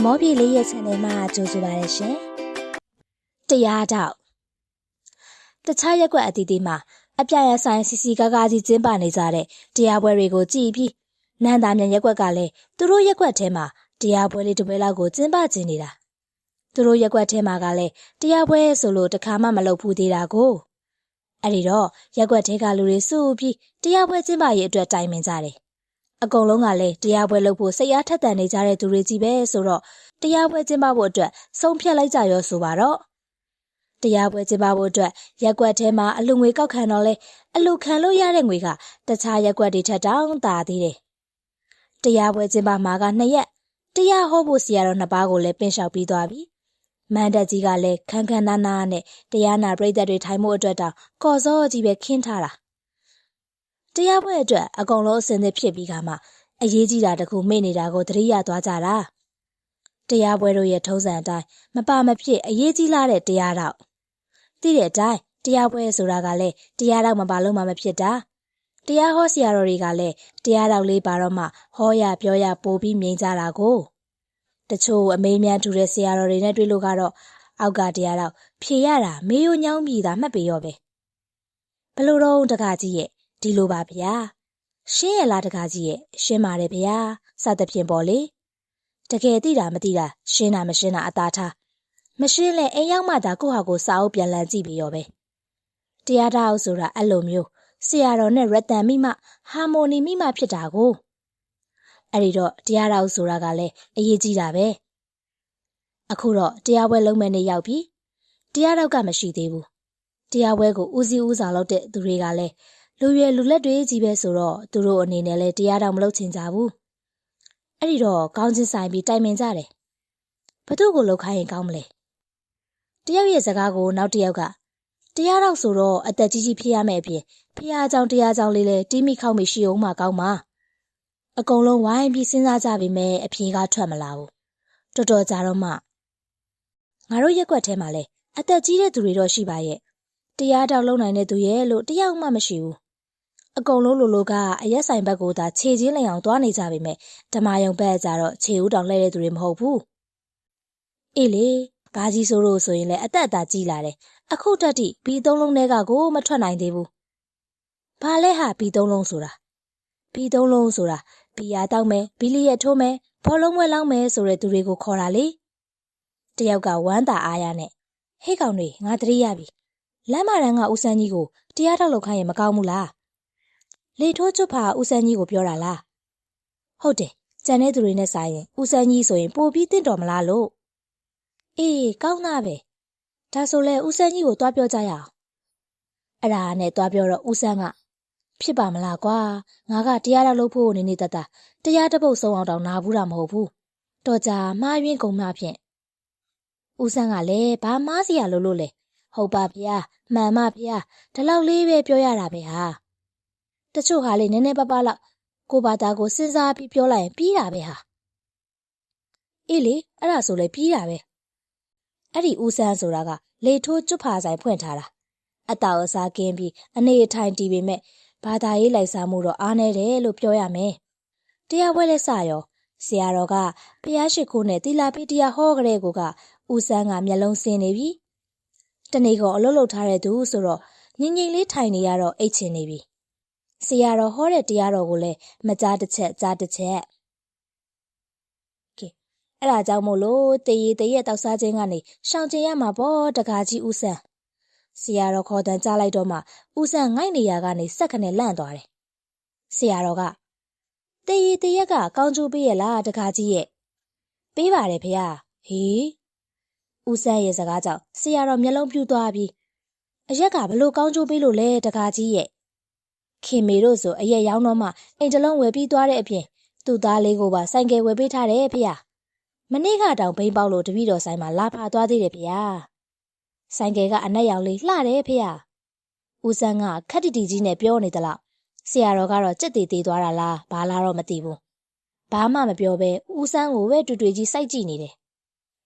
အမောပြေလေးရဲ့ channel မှာကြိုဆိုပါရရှင်။တရားတော့တခြားရက်ကွက်အသီးသီးမှာအပြရဆိုင်စီစီကားကားကြီးကျင်းပနေကြတဲ့တရားပွဲတွေကိုကြည်ပြီးနန္တာမြန်ရက်ကွက်ကလည်းသူတို့ရက်ကွက်ထဲမှာတရားပွဲလေးတစ်ပွဲလောက်ကိုကျင်းပကျင်းနေတာ။သူတို့ရက်ကွက်ထဲမှာကလည်းတရားပွဲဆိုလို့တခါမှမလုပ်ဘူးသေးတာကိုအဲ့ဒီတော့ရက်ကွက်ထဲကလူတွေစုပြီးတရားပွဲကျင်းပရေးအတွက်တိုင်ပင်ကြတယ်။ အကုန်လုံးကလည်းတရားပွဲလုပ်ဖို့စိတ်အားထက်သန်နေကြတဲ့သူတွေကြီးပဲဆိုတော့တရားပွဲကျင်းပဖို့အတွက်ဆုံးဖြတ်လိုက်ကြရောဆိုပါတော့တရားပွဲကျင်းပဖို့အတွက်ရက်ကွက်ထဲမှာအလူငွေကောက်ခံတော့လဲအလူခံလို့ရတဲ့ငွေကတခြားရက်ကွက်တွေထက်တောင်သာသေးတယ်တရားပွဲကျင်းပမှာကနှစ်ရက်တရားဟောဖို့ဆရာတော်နှစ်ပါးကိုလည်းပင်လျှောက်ပြီးသွားပြီမန္တကြီးကလည်းခန်းခန်းနားနားနဲ့တရားနာပရိသတ်တွေထိုင်မှုအတွက်တောင်ကော်စောကြီးပဲခင်းထားတာ တရားပွဲအတွက်အကုန်လုံးအစင်သစ်ဖြစ်ပြီးကမှအရေးကြီးတာတခုမေ့နေတာကိုသတိရသွားကြတာတရားပွဲတို့ရဲ့ထုံးစံအတိုင်းမပါမဖြစ်အရေးကြီးလာတဲ့တရားတော့သိတဲ့အတိုင်းတရားပွဲဆိုတာကလည်းတရားတော့မပါလို့မှမဖြစ်တာတရားဟောဆရာတော်တွေကလည်းတရားတော်လေးပါတော့မှဟောရပြောရပို့ပြီးမြင်ကြတာကိုတချို့အမေးမြန်းထူတဲ့ဆရာတော်တွေနဲ့တွေ့လို့ကတော့အောက်ကတရားတော့ဖြေရတာမေးရိုးညောင်းပြီးသားမှတ်ပေရောပဲဘလို့တော့တကကြီးရဲ့ ဒီလိုပါဗျာရှင်းရလားတကားကြီးရဲ့ရှင်းပါတယ်ဗျာစသဖြင့်ပေါ့လေတကယ်သိတာမသိတာရှင်းတာမရှင်းတာအသာထားမရှင်းလဲအိမ်ရောက်မှသာကိုဟာကိုစာအုပ်ပြန်လည်ကြည့်ပြီးရောပဲတရားတော်ဆိုတာအဲ့လိုမျိုးဆရာတော်နဲ့ရတန်မိမှဟာမိုနီမိမှဖြစ်တာကိုအဲ့ဒီတော့တရားတော်ဆိုတာကလည်းအရေးကြီးတာပဲအခုတော့တရားပွဲလုံးမဲ့နေရောက်ပြီတရားတော်ကမရှိသေးဘူးတရားပွဲကိုဦးစီးဦးဆောင်လုပ်တဲ့သူတွေကလည်း လူရွယ်လူလက်တွေကြီးပဲဆိုတော့သူတို့အနေနဲ့လည်းတရားတော်မလုပ်ချင်ကြဘူး။အဲ့ဒီတော့ကောင်းချင်းဆိုင်ပြီးတိုင်ပင်ကြတယ်။ဘသူ့ကိုလှုပ်ခိုင်းရင်ကောင်းမလဲ။တယောက်ရဲ့စကားကိုနောက်တယောက်ကတရားတော်ဆိုတော့အသက်ကြီးကြီးဖြစ်ရမယ့်အပြင်ဖះအကြောင်းတရားကြောင်းလေးလဲတီးမိခောက်မိရှိအောင်မှကောင်းပါ။အကုန်လုံးဝိုင်းပြီးစဉ်းစားကြပြီမဲ့အဖြေကထွက်မလာဘူး။တော်တော်ကြာတော့မှငါတို့ရက်ွက်ထဲမှာလဲအသက်ကြီးတဲ့သူတွေတော့ရှိပါရဲ့။တရားတော်လုံနိုင်တဲ့သူရဲ့လို့တယောက်မှမရှိဘူး။ အကုန်လုံးလိုလိုကအရက်ဆိုင်ဘက်ကိုသာခြေချင်းလျင်အောင်သွားနေကြပေမဲ့ဓမာယုံဘက်ကြတော့ခြေဦးတောင်လှဲတဲ့သူတွေမဟုတ်ဘူးအေးလေဘာကြီးဆိုလို့ဆိုရင်လည်းအသက်အသာကြီးလာတယ်အခုတက်တိဘီသုံးလုံးတွေကကိုမထွက်နိုင်သေးဘူးဘာလဲဟာဘီသုံးလုံးဆိုတာဘီသုံးလုံးဆိုတာဘီယာတောက်မယ်ဘီလီရက်ထိုးမယ်ဘောလုံးမွဲလောင်းမယ်ဆိုတဲ့သူတွေကိုခေါ်တာလေတယောက်ကဝမ်းသာအားရနဲ့ဟေးကောင်တွေငါတတိရပြီလမ်းမတန်းကဦးစန်းကြီးကိုတရားထောက်လုပ်ခိုင်းရင်မကောင်းဘူးလား လေထိုးချွတ်ဖာဦးစန်းကြီးကိုပြောတာလားဟုတ်တယ်ကြံတဲ့သူတွေနဲ့ဆိုင်ရင်ဦးစန်းကြီးဆိုရင်ပိုပြီးတင့်တော်မလားလို့အေးကောင်းသားပဲဒါဆိုလဲဦးစန်းကြီးကိုတွားပြောကြရအောင်အဲ့ဒါနဲ့တွားပြောတော့ဦးစန်းကဖြစ်ပါမလားကွာငါကတရားတော်လုပ်ဖို့နေနေတတ်တာတရားတပုတ်ဆုံးအောင်တောင်နာဘူးတာမဟုတ်ဘူးတော်ကြာမှားယွင်းကုန်မှဖြင့်ဦးစန်းကလည်းဘာမားစရာလို့လို့လဲဟုတ်ပါဗျာမှန်ပါဗျာဒီလောက်လေးပဲပြောရတာပဲဟာ တချို့ဟာလေနည်းနည်းပါးပါးလောက်ကိုဘာသာကိုစဉ်းစားပြီးပြောလိုက်ရင်ပြီးတာပဲဟာအေးလေအဲ့ဒါဆိုလေပြီးတာပဲအဲ့ဒီဦးဆန်းဆိုတာကလေထိုးကျွတ်ဖာဆိုင်ဖွင့်ထားတာအတောက်အစားကင်းပြီးအနေအထိုင်တည်ပေမဲ့ဘာသာရေးလိုက်စားမှုတော့အားနေတယ်လို့ပြောရမယ်တရားပွဲလက်စရောဆရာတော်ကဖျားရှိခိုးနဲ့တီလာပိတရားဟောကြတဲ့ကိုကဦးဆန်းကမျက်လုံးစင်းနေပြီတနေ့ကအလုပ်လုပ်ထားတဲ့သူဆိုတော့ငင်ငင်လေးထိုင်နေရတော့အိတ်ချင်နေပြီ ဆရာတော်ဟောတဲ့တရားတော်ကိုလည်းမကြားတစ်ချက်ကြားတစ်ချက်ကဲအဲ့ဒါကြောင့်မို့လို့တည်ရည်တရက်တောက်စားခြင်းကနေရှောင်ကျင်ရမှာပေါ့တကားကြီးဦးဆန်းဆရာတော်ခေါ်တန်ကြားလိုက်တော့မှဦးဆန်းငိုက်နေရကနေစက်ခနဲ့လန့်သွားတယ်ဆရာတော်ကတည်ရည်တရက်ကကောင်းကျိုးပေးရလားတကားကြီးရဲ့ပေးပါတယ်ဖေ။ဟေးဦးဆန်းရဲ့စကားကြောင့်ဆရာတော်မျက်လုံးပြူသွားပြီးအရက်ကဘလို့ကောင်းကျိုးပေးလို့လဲတကားကြီးရဲ့ ခင်မေတို့ဆိုအရက်ရောင်းတော့မှအိမ်တလုံးဝယ်ပြီးသွားတဲ့အပြင်သူ့သားလေးကိုပါဆိုင်ကယ်ဝယ်ပေးထားတယ်ဖေ။မနေ့ကတောင်ဘိန်းပေါက်လို့တပည့်တော်ဆိုင်မှာလာဖာသွားသေးတယ်ဖေ။ဆိုင်ကယ်ကအနက်ရောင်လေးလှတယ်ဖေ။ဦးဆန်းကခက်တီတီကြီးနဲ့ပြောနေသလားဆရာတော်ကတော့ကြက်တီတီသွားတာလားဘာလားတော့မသိဘူး။ဘာမှမပြောဘဲဦးဆန်းကိုပဲတွေ့တွေ့ကြီးစိုက်ကြည့်နေတယ်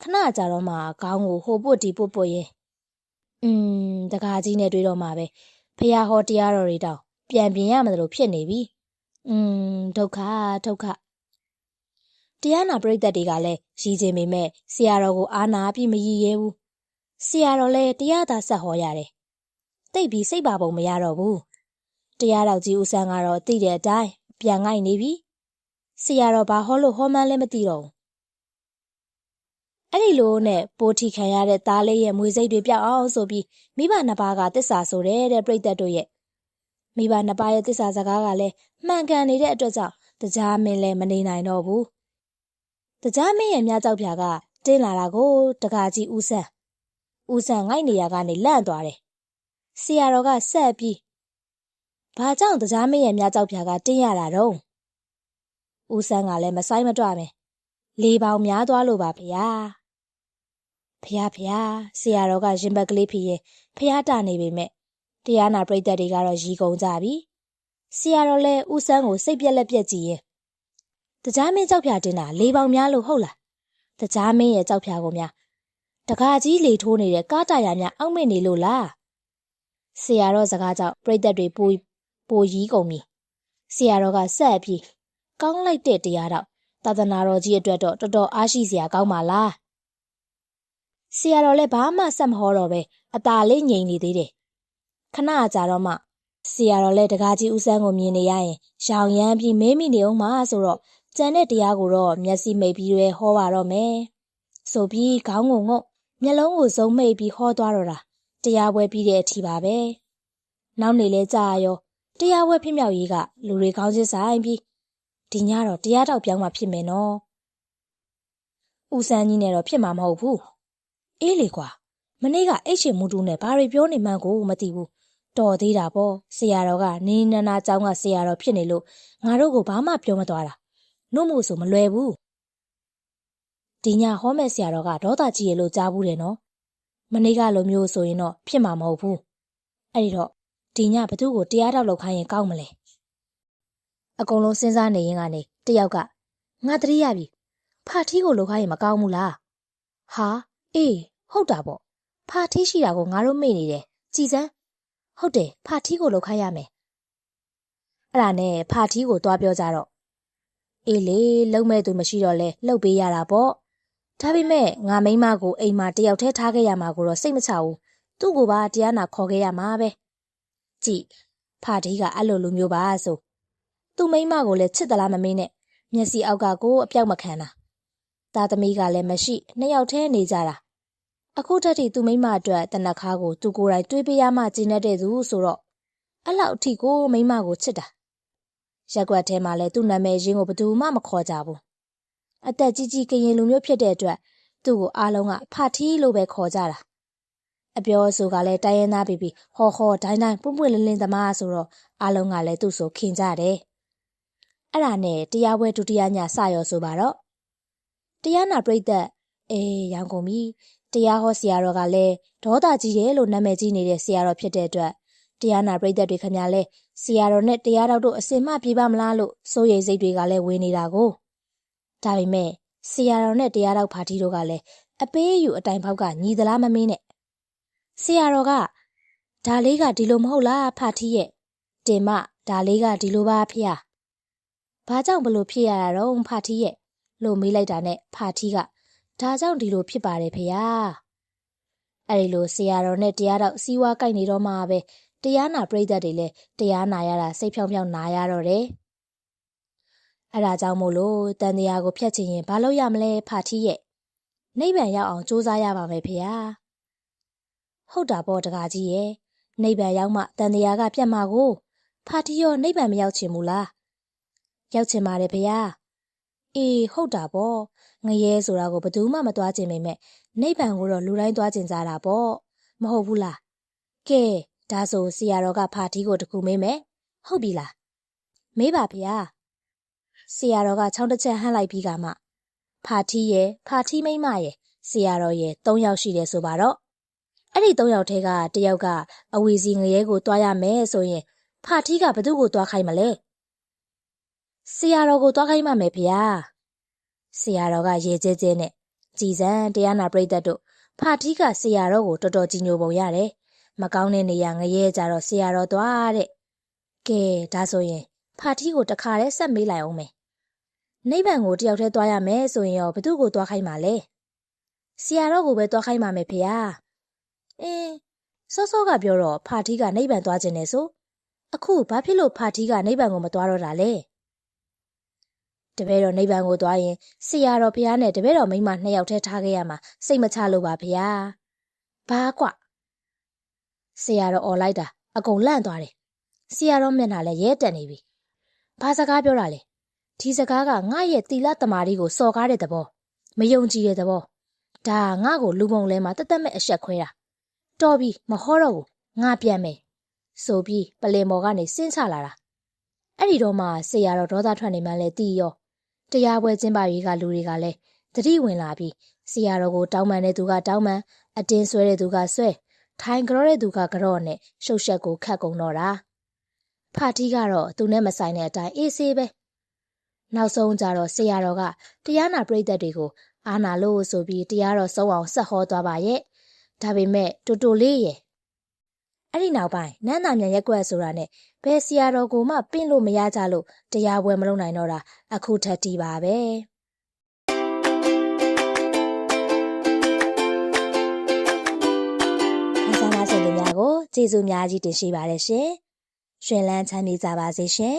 ခဏကြာတော့မှခေါင်းကိုဟိုပုတ်ဒီပုတ်ပုတ်ရဲอืมတကားကြီးနဲ့တွေ့တော့မှပဲဖះဟောတရားတော်တွေတောင် ပြန်ပြင်ရမလို့ဖြစ်နေပြီอืมဒုက္ခဒုက္ခတတရားနာပရိသတ်တွေကလည်းရည်ချင်းပေမဲ့ဆရာတော်ကိုအားနာပြီးမရည်ရဲဘူးဆရာတော်လည်းတရားသာဆက်ဟောရတယ်တိတ်ပြီးစိတ်ပါပုံမရတော့ဘူးတရားတော်ကြီးဦးဆန်းကတော့သိတဲ့အတိုင်းပြန်ငိုက်နေပြီဆရာတော်ဘာဟောလို့ဟောမှန်းလည်းမသိတော့ဘူးအဲ့ဒီလိုနဲ့ပိုးထီခံရတဲ့သားလေးရဲ့မွေစိတ်တွေပြောက်အောင်ဆိုပြီးမိဘနှစ်ပါးကတစ္ဆာဆိုတယ်တဲ့ပြိတ္တတို့ရဲ့ မိဘနှစ်ပါးရဲ့တစ္ဆာစကားကလည်းမှန်ကန်နေတဲ့အတွက်ကြောင့်တရားမင်းလည်းမနေနိုင်တော့ဘူးတရားမင်းရဲ့မြကြောက်ဖြာကတင်းလာတာကိုတကာကြီးဦးဆန်းဦးဆန်းငိုက်နေရကနေလန့်သွားတယ်ဆရာတော်ကဆက်ပြီးဘာကြောင့်တရားမင်းရဲ့မြကြောက်ဖြာကတင်းရတာတော့ဦးဆန်းကလည်းမဆိုင်မတွပဲလေပေါင်များသွားလို့ပါဗျာဖះဖះဆရာတော်ကရင်ဘက်ကလေးဖြစ်ရင်ဖះတာနေပေမဲ့ တရားနာပရိသတ်တွေကတော့ရီကုန်ကြပြီဆရာတော်လည်းဦးဆန်းကိုစိတ်ပြက်လက်ပြက်ကြည့်ရင်တကြားမင်းကြောက်ဖြာတင်တာလေပေါင်များလို့ဟုတ်လားတကြားမင်းရဲ့ကြောက်ဖြာကိုများတကားကြီးလေထိုးနေတဲ့ကားတာယာများအောက်မေ့နေလို့လားဆရာတော်စကားကြောင့်ပရိသတ်တွေပိုပိုရီးကုန်ပြီဆရာတော်ကဆက်ပြီးကောင်းလိုက်တဲ့တရားတော့သာသနာတော်ကြီးအတွက်တော့တော်တော်အားရှိစရာကောင်းပါလားဆရာတော်လည်းဘာမှဆက်မဟောတော့ပဲအตาလေးငြိမ်နေသေးတယ် ခဏကြာတော့မှဆရာတော်လည်းတကားကြီးဦးဆန်းကိုမြင်နေရရင်ရောင်ရမ်းပြီးမဲမိနေအောင်မှဆိုတော့ကြံတဲ့တရားကိုတော့မျက်စိမိတ်ပြီးရဲဟောပါတော့မယ်ဆိုပြီးခေါင်းကိုငုတ်မျက်လုံးကိုစုံမိတ်ပြီးဟောသွားတော့တာတရားပွဲပြီးတဲ့အထိပါပဲနောက်နေလဲကြာရောတရားပွဲဖြစ်မြောက်ရေးကလူတွေခေါင်းချင်းဆိုင်ပြီးဒီညတော့တရားတော့ပြောင်းမှဖြစ်မယ်နော်ဦးစန်းကြီးနဲ့တော့ဖြစ်မှာမဟုတ်ဘူးအေးလေကွာမနေ့ကအိတ်ချင်မူတူနဲ့ဘာတွေပြောနေမှန်းကိုမသိဘူး တော်သေးတာပေါ့ဆရာတော်ကနင်းနနာကျောင်းကဆရာတော်ဖြစ်နေလို့ငါတို့ကိုဘာမှပြောမသွားတာနှုတ်မို့ဆိုမလွယ်ဘူးဒီညဟောမဲ့ဆရာတော်ကဒေါသကြီးရလို့ကြားဘူးတယ်နော်မနေ့ကလိုမျိုးဆိုရင်တော့ဖြစ်မှာမဟုတ်ဘူးအဲ့ဒီတော့ဒီညဘသူ့ကိုတရားတော့လောက်ခိုင်းရင်ကောင်းမလဲအကုန်လုံးစဉ်းစားနေရင်ကနေတယောက်ကငါတတိရပြီဖာထီးကိုလောက်ခိုင်းရင်မကောင်းဘူးလားဟာအေးဟုတ်တာပေါ့ဖာထီးရှိတာကိုငါတို့မေ့နေတယ်ကြည်စမ်း ဟုတ်တယ်ဖာထီးကိုလောက်ခိုင်းရမယ်အဲ့ဒါနဲ့ဖာထီးကိုတွားပြောကြတော့အေးလေလုံမဲ့သူမရှိတော့လဲလှုပ်ပေးရတာပေါ့ဒါပေမဲ့ငါမိမကိုအိမ်မှာတယောက်တည်းထားခဲ့ရမှာကိုတော့စိတ်မချဘူးသူ့ကိုပါတရားနာခေါ်ခဲ့ရမှာပဲကြည်ဖာထီးကအဲ့လိုလူမျိုးပါဆိုသူ့မိမကိုလည်းချစ်သလားမမေးနဲ့မျက်စိအောက်ကကိုအပြောက်မခံတာသားသမီးကလည်းမရှိနှစ်ယောက်တည်းနေကြတာ အခုတည်းကသူ့မိမအတွက်တနက်ခါကိုသူကိုယ်တိုင်တွေးပေးရမှကျင်းတဲ့သူဆိုတော့အဲ့လောက်အထိကိုမိမကိုချစ်တာရက်ွက်ထဲမှာလည်းသူ့နာမည်ရင်းကိုဘယ်သူမှမခေါ်ကြဘူးအသက်ကြီးကြီးကရင်လူမျိုးဖြစ်တဲ့အတွက်သူ့ကိုအားလုံးကဖာထီးလို့ပဲခေါ်ကြတာအပြောအဆိုကလည်းတိုင်းရင်းသားပြီပြီဟောဟောတိုင်းတိုင်းပွန့်ပွန့်လင်းလင်းသမားဆိုတော့အားလုံးကလည်းသူ့ဆိုခင်ကြတယ်အဲ့ဒါနဲ့တရားပွဲဒုတိယညစရောဆိုပါတော့တရားနာပြိသက်အေးရောင်ကုန်ပြီ တရားဟောဆရာတော်ကလည်းဒေါသကြီးတယ်လို့နာမည်ကြီးနေတဲ့ဆရာတော်ဖြစ်တဲ့အတွက်တရားနာပြိသက်တွေခင်ဗျာလဲဆရာတော်နဲ့တရားတော်တို့အစင်မပြေပါမလားလို့စိုးရိမ်စိတ်တွေကလည်းဝင်နေတာကိုဒါပေမဲ့ဆရာတော်နဲ့တရားတော်ဖာတီတို့ကလည်းအပေးယူအတိုင်ပေါက်ကညီသလားမမင်းနဲ့ဆရာတော်ကဒါလေးကဒီလိုမဟုတ်လားဖာတီရဲ့တင်မဒါလေးကဒီလိုပါဖေ။ဘာကြောင့်ဘလို့ဖြစ်ရတာတော့ဖာတီရဲ့လို့မေးလိုက်တာနဲ့ဖာတီက ဒါကြောင့်ဒီလိုဖြစ်ပါတယ်ဖေ။အဲ့ဒီလိုဆရာတော်နဲ့တရားတော်စီးဝါးကြိုက်နေတော့မှပဲတရားနာပြိသက်တွေလည်းတရားနာရတာစိတ်ဖြောင်းဖြောင်းနာရတော့တယ်။အဲ့ဒါကြောင့်မို့လို့တန်တရားကိုဖျက်ချင်ရင်ဘာလို့ရမလဲဖာတီရဲ့နိဗ္ဗာန်ရောက်အောင်ကြိုးစားရပါမယ်ဖေ။ဟုတ်တာပေါ့တကားကြီးရဲ့နိဗ္ဗာန်ရောက်မှတန်တရားကပြတ်မှာကိုဖာတီရောနိဗ္ဗာန်မရောက်ချင်ဘူးလား။ရောက်ချင်ပါတယ်ဖေ။ အေးဟုတ်တာပေါ့ငရဲဆိုတာကိုဘယ်သူမှမသွားချင်ပေမဲ့နိဗ္ဗာန်ကိုတော့လူတိုင်းသွားချင်ကြတာပေါ့မဟုတ်ဘူးလား။ကဲဒါဆိုဆရာတော်ကဖာထီးကိုတခုမေးမယ်ဟုတ်ပြီလားမေးပါဗျာဆရာတော်ကချောင်းတစ်ချက်ဟမ်းလိုက်ပြီးကမှဖာထီးရဲ့ဖာထီးမိမရဲ့ဆရာတော်ရဲ့၃ယောက်ရှိတယ်ဆိုပါတော့အဲ့ဒီ၃ယောက်ထဲကတယောက်ကအဝီစီငရဲကိုတွားရမယ်ဆိုရင်ဖာထီးကဘသူ့ကိုတွားခိုင်းမလဲ ဆရာတော်ကိုတွားခိုင်းမှမယ်ဗျာဆရာတော်ကရေကျဲကျဲနဲ့ကြည်စံတရားနာပရိသတ်တို့ဖာထီးကဆရာတော်ကိုတော်တော်ကြီးညိုပုံရတယ်မကောင်းတဲ့နေရာငရဲကြတော့ဆရာတော်သွားတဲ့ကဲဒါဆိုရင်ဖာထီးကိုတခါတည်းဆက်မေးလိုက်အောင်မယ်နိဗ္ဗာန်ကိုတယောက်တည်းသွားရမယ်ဆိုရင်ရောဘသူ့ကိုသွားခိုင်းမှာလဲဆရာတော်ကိုပဲသွားခိုင်းမှာမယ်ဖေဟာအင်းစောစောကပြောတော့ဖာထီးကနိဗ္ဗာန်သွားခြင်းနဲ့ဆိုအခုဘာဖြစ်လို့ဖာထီးကနိဗ္ဗာန်ကိုမသွားတော့တာလဲ တပည့်တော်နိဗ္ဗာန်ကိုသွားရင်ဆရာတော်ဖះနဲ့တပည့်တော်မိန်းမနှစ်ယောက်တည်းထားခဲ့ရမှာစိတ်မချလို့ပါဖះဘာကွဆရာတော်អော်လိုက်တာအကုန်လန့်သွားတယ်ဆရာတော်မျက်နှာလည်းရဲတက်နေပြီဘာစကားပြောတာလဲဒီစကားကငါရဲ့တီလာတမာရီကိုစော်ကားတဲ့သဘောမယုံကြည်တဲ့သဘောဒါငါ့ကိုလူပုံလဲမှာတသက်မဲ့အဆက်ခွဲတာတော်ပြီမဟောတော့ဘူးငါပြန်မယ်ဆိုပြီးပလင်မော်ကနေဆင်းချလာတာအဲ့ဒီတော့မှဆရာတော်ဒေါသထွက်နေမှလဲတီးရော တရားပွဲကျင်းပရေးကလူတွေကလည်းတတိဝင်လာပြီးဆရာတော်ကိုတောင်းပန်တဲ့သူကတောင်းပန်အတင်းဆွဲတဲ့သူကဆွဲထိုင်ကြောတဲ့သူကကြော့နဲ့ရှုပ်ရှက်ကိုခတ်ကုန်တော့တာဖာတီးကတော့သူနဲ့မဆိုင်တဲ့အတိုင်းအေးဆေးပဲနောက်ဆုံးကြတော့ဆရာတော်ကတရားနာပရိသတ်တွေကိုအာနာလို့ဆိုပြီးတရားတော်ဆုံးအောင်ဆက်ဟောသွားပါရဲ့ဒါပေမဲ့တူတူလေးရဲ့ အဲ့ဒီနောက်ပိုင်းနန်းနာမြန်ရက်ကွက်ဆိုတာနဲ့ဘယ်ဆရာတော်ကိုမှပင့်လို့မရကြလို့တရားပွဲမလုပ်နိုင်တော့တာအခုထက်တီးပါပဲခန်းစားနာရှင်တို့များကိုကျေးဇူးများကြီးတင်ရှိပါတယ်ရှင်ရှင်လန်းချမ်းမြေ့ကြပါစေရှင်